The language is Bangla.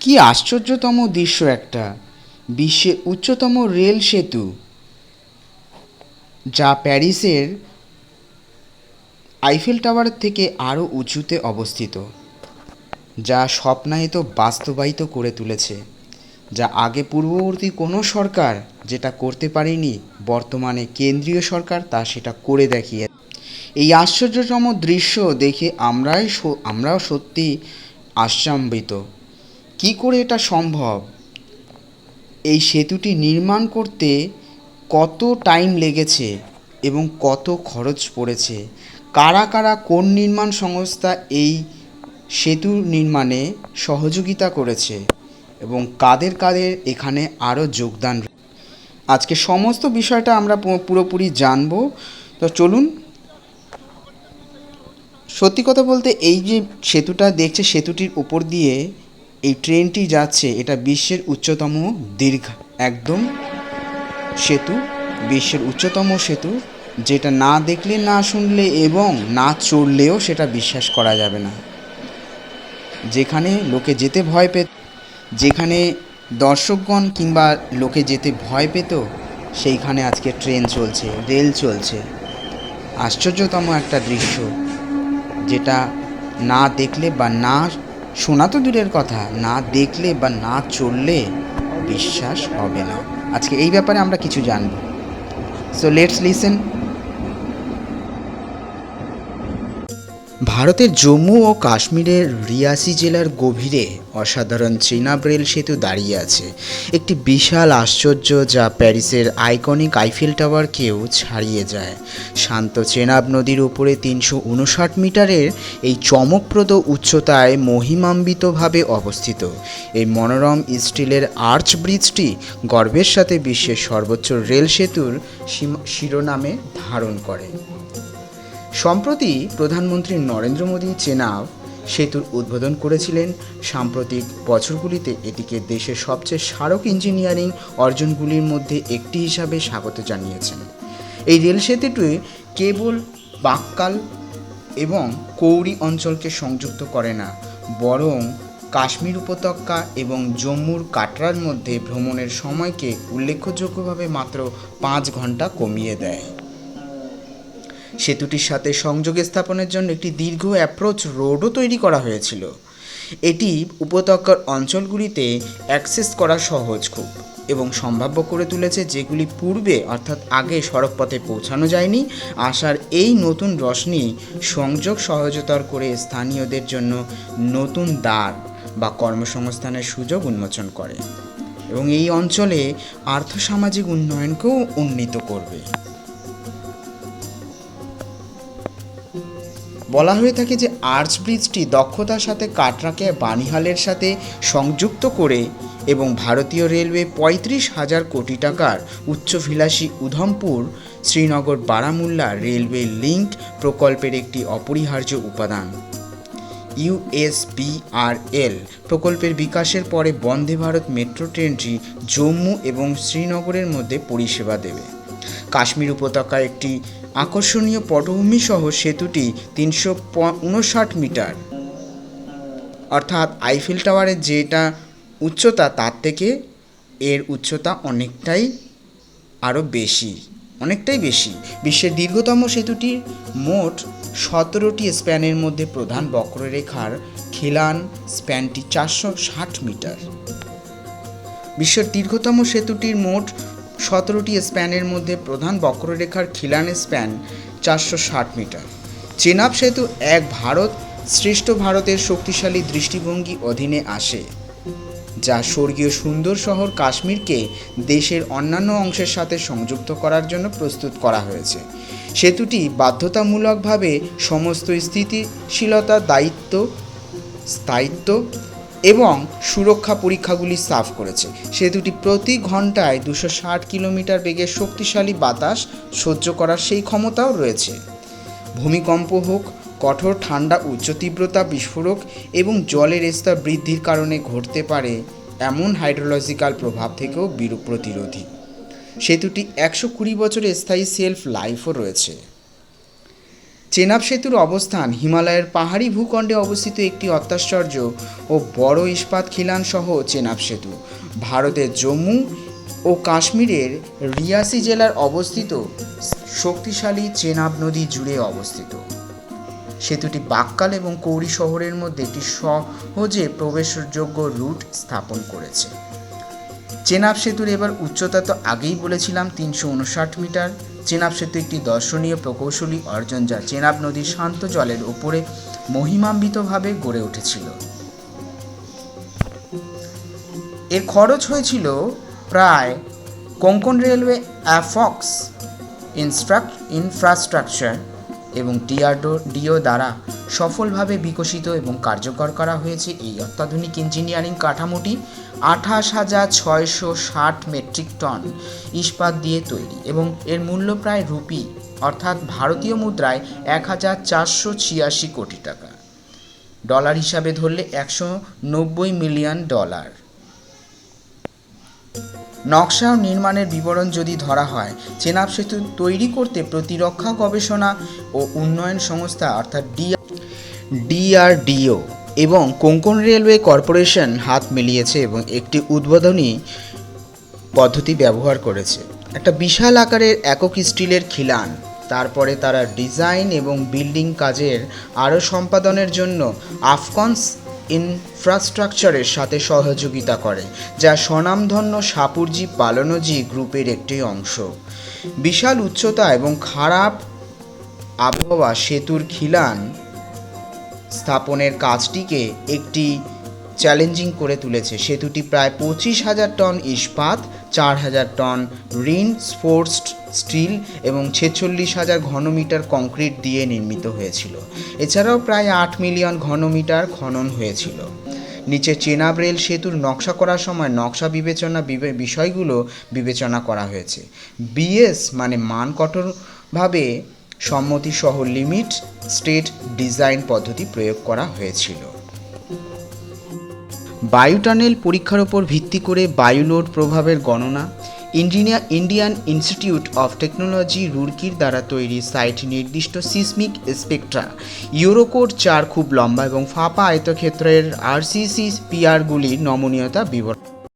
কি আশ্চর্যতম দৃশ্য একটা। বিশ্বের উচ্চতম রেল সেতু, যা প্যারিসের আইফেল টাওয়ার থেকে আরও উঁচুতে অবস্থিত, যা স্বপ্নায়িত বাস্তবায়িত করে তুলেছে, যা আগে পূর্ববর্তী কোনো সরকার যেটা করতে পারেনি, বর্তমানে কেন্দ্রীয় সরকার তা সেটা করে দেখিয়ে। এই আশ্চর্যতম দৃশ্য দেখে আমরাই আমরাও সত্যি আশ্চর্যিত কী করে এটা সম্ভব? এই সেতুটি নির্মাণ করতে কত টাইম লেগেছে এবং কত খরচ পড়েছে? কারা কারা কোন নির্মাণ সংস্থা এই সেতু নির্মাণে সহযোগিতা করেছে এবং কাদের কাদের এখানে আরও যোগদান আজকে সমস্ত বিষয়টা আমরা পুরোপুরি জানব। তো চলুন। সত্যি কথা বলতে এই যে সেতুটা দেখছে সেতুটির উপর দিয়ে এই ট্রেনটি যাচ্ছে, এটা বিশ্বের উচ্চতম দীর্ঘ, একদম সেতু, বিশ্বের উচ্চতম সেতু, যেটা না দেখলে না শুনলে এবং না চড়লেও সেটা বিশ্বাস করা যাবে না। যেখানে লোকে যেতে ভয় পেত, যেখানে দর্শকগণ কিংবা লোকে যেতে ভয় পেত, সেইখানে আজকে ট্রেন চলছে, রেল চলছে। আশ্চর্যতম একটা দৃশ্য, যেটা না দেখলে বা না শোনা তো দূরের কথা, না দেখলে বা না চললে বিশ্বাস হবে না। আজকে এই ব্যাপারে আমরা কিছু জানব। সো লেটস লিসেন ভারতের জম্মু ও কাশ্মীরের রিয়াসি জেলার গভীরে অসাধারণ চেনাব রেল সেতু দাঁড়িয়ে আছে। একটি বিশাল আশ্চর্য যা প্যারিসের আইকনিক আইফেল টাওয়ারকেও ছাড়িয়ে যায়। শান্ত চেনাব নদীর উপরে তিনশো উনষাট মিটারের এই চমকপ্রদ উচ্চতায় মহিমান্বিতভাবে অবস্থিত। এই মনোরম স্টিলের আর্চ ব্রিজটি গর্বের সাথে বিশ্বের সর্বোচ্চ রেল সেতুর শিরোনামে ধারণ করে। সম্প্রতি প্রধানমন্ত্রী নরেন্দ্র মোদী চেনাব সেতুর উদ্বোধন করেছিলেন। সাম্প্রতিক বছরগুলিতে এটিকে দেশের সবচেয়ে স্মারক ইঞ্জিনিয়ারিং অর্জনগুলির মধ্যে একটি হিসাবে স্বাগত জানিয়েছেন। এই রেল সেতুটি কেবল বাক্কাল এবং কৌরি অঞ্চলকে সংযুক্ত করে না, বরং কাশ্মীর উপত্যকা এবং জম্মুর কাটরার মধ্যে ভ্রমণের সময়কে উল্লেখযোগ্যভাবে মাত্র পাঁচ ঘণ্টা কমিয়ে দেয়। সেতুটির সাথে সংযোগ স্থাপনের জন্য একটি দীর্ঘ অ্যাপ্রোচ রোডও তৈরি করা হয়েছিল। এটি উপত্যকার অঞ্চলগুলিতে অ্যাক্সেস করা সহজ খুব এবং সম্ভাব্য করে তুলেছে যেগুলি পূর্বে, অর্থাৎ আগে সড়কপথে পৌঁছানো যায়নি। আসার এই নতুন রশনি সংযোগ সহজতর করে স্থানীয়দের জন্য নতুন দ্বার বা কর্মসংস্থানের সুযোগ উন্মোচন করে এবং এই অঞ্চলে আর্থসামাজিক উন্নয়নকেও উন্নীত করবে। বলা হয়ে থাকে যে আর্চ ব্রিজটি দক্ষতার সাথে কাটরাকে বানিহালের সাথে সংযুক্ত করে এবং ভারতীয় রেলওয়ে পঁয়ত্রিশ হাজার কোটি টাকার উচ্চভিলাষী উধমপুর, শ্রীনগর বারামুল্লা রেলওয়ে লিঙ্ক প্রকল্পের একটি অপরিহার্য উপাদান। ইউএসবিআরএল প্রকল্পের বিকাশের পরে বন্দে ভারত মেট্রো ট্রেনটি জম্মু এবং শ্রীনগরের মধ্যে পরিষেবা দেবে। কাশ্মীর উপত্যকায় একটি আকর্ষণীয় পটভূমি সহ সেতুটি তিনশো উনষাট মিটার। অর্থাৎ আইফেল টাওয়ারের যেটা উচ্চতা, তার থেকে এর উচ্চতা অনেকটাই আরও বেশি, অনেকটাই বেশি। বিশ্বের দীর্ঘতম সেতুটির মোট সতেরোটি স্প্যানের মধ্যে প্রধান বক্ররেখার খিলান স্প্যানটি চারশো ষাট মিটার। বিশ্বের দীর্ঘতম সেতুটির মোট সতেরোটি স্প্যানের মধ্যে প্রধান বক্ররেখার খিলান স্প্যান চারশো ষাট মিটার। চেনাব সেতু এক ভারত, শ্রেষ্ঠ ভারতের শক্তিশালী দৃষ্টিভঙ্গি অধীনে আসে, যা স্বর্গীয় সুন্দর শহর কাশ্মীরকে দেশের অন্যান্য অংশের সাথে সংযুক্ত করার জন্য প্রস্তুত করা হয়েছে। সেতুটি বাধ্যতামূলকভাবে সমস্ত স্থিতিশীলতা, দায়িত্ব, স্থায়িত্ব এবং সুরক্ষা পরীক্ষাগুলি সাফ করেছে। সেতুটি প্রতি ঘন্টায় দুশো ষাট কিলোমিটার বেগের শক্তিশালী বাতাস সহ্য করার সেই ক্ষমতাও রয়েছে। ভূমিকম্প হোক, কঠোর ঠান্ডা, উচ্চ তীব্রতা, বিস্ফোরক এবং জলের স্তর বৃদ্ধির কারণে ঘটতে পারে এমন হাইড্রোলজিক্যাল প্রভাব থেকেও বিরূপ প্রতিরোধী। সেতুটি একশো কুড়ি বছরের স্থায়ী সেলফ লাইফও রয়েছে। চেনাব সেতুর অবস্থান হিমালয়ের পাহাড়ি ভূখণ্ডে অবস্থিত একটি অত্যাশ্চর্য ও বড় ইস্পাত খিলান সহ চেনাব সেতু। ভারতের জম্মু ও কাশ্মীরের রিয়াসি জেলার অবস্থিত শক্তিশালী চেনাব নদী জুড়ে অবস্থিত। সেতুটি বাক্কাল এবং কৌড়ি শহরের মধ্যে একটি সহজে প্রবেশযোগ্য রুট স্থাপন করেছে। চেনাব সেতুর এবার উচ্চতা তো আগেই বলেছিলাম তিনশো উনষাট মিটার। চেনাব সেতু একটি দর্শনীয় প্রকৌশলী অর্জন, যা চেনাব নদীর শান্ত জলের ওপরে মহিমান্বিতভাবে গড়ে উঠেছিল। এর খরচ হয়েছিল প্রায় কোঙ্কন রেলওয়ে অ্যাফক্স ইনস্ট্রাক ইনফ্রাস্ট্রাকচার এবং ডিআরডো ডিও দ্বারা সফলভাবে বিকশিত এবং কার্যকর করা হয়েছে এই অত্যাধুনিক ইঞ্জিনিয়ারিং কাঠামোটি। আঠাশ হাজার ছয়শো ষাট মেট্রিক টন ইস্পাত দিয়ে তৈরি এবং এর মূল্য প্রায় রুপি, অর্থাৎ ভারতীয় মুদ্রায় এক হাজার চারশো ছিয়াশি কোটি টাকা। ডলার হিসাবে ধরলে একশো নব্বই মিলিয়ন ডলার। নকশা নির্মাণের বিবরণ যদি ধরা হয়, চেনাব সেতু তৈরি করতে প্রতিরক্ষা গবেষণা ও উন্নয়ন সংস্থা, অর্থাৎ ডি ডিআরডিও এবং কোঙ্কন রেলওয়ে কর্পোরেশন হাত মিলিয়েছে এবং একটি উদ্বোধনী পদ্ধতি ব্যবহার করেছে। একটা বিশাল আকারের একক স্টিলের খিলান, তারপরে তারা ডিজাইন এবং বিল্ডিং কাজের আরও সম্পাদনের জন্য আফকনস ইনফ্রাস্ট্রাকচারের সাথে সহযোগিতা করে, যা স্বনামধন্য সাপুরজি পালনজি গ্রুপের একটি অংশ। বিশাল উচ্চতা এবং খারাপ আবহাওয়া সেতুর খিলান স্থাপনের কাজটিকে একটি চ্যালেঞ্জিং করে তুলেছে। সেতুটি প্রায় পঁচিশ হাজার টন ইস্পাত, চার হাজার টন রিন স্পোর্টস স্টিল এবং ছেচল্লিশ হাজার ঘনমিটার কংক্রিট দিয়ে নির্মিত হয়েছিল। এছাড়াও প্রায় আট মিলিয়ন ঘনমিটার খনন হয়েছিল। নিচে চেনাব রেল সেতুর নকশা করার সময় নকশা বিবেচনা বিবে- বিষয়গুলো বিবেচনা করা হয়েছে। বিএস মানে মান কঠোরভাবে সম্মতি সহ লিমিট স্টেট ডিজাইন পদ্ধতি প্রয়োগ করা হয়েছিল। বায়ু টানেল পরীক্ষার উপর ভিত্তি করে বায়ুলোড প্রভাবের গণনা engineer Indian institute of technology রুরকির দ্বারা তৈরি সাইট নির্দিষ্ট সিসমিক স্পেকট্রা, ইউরোকোড চার খুব লম্বা এবং ফাঁপা আয়তক্ষেত্রের আরসিসি পিআরগুলির নমনীয়তা বিবরণ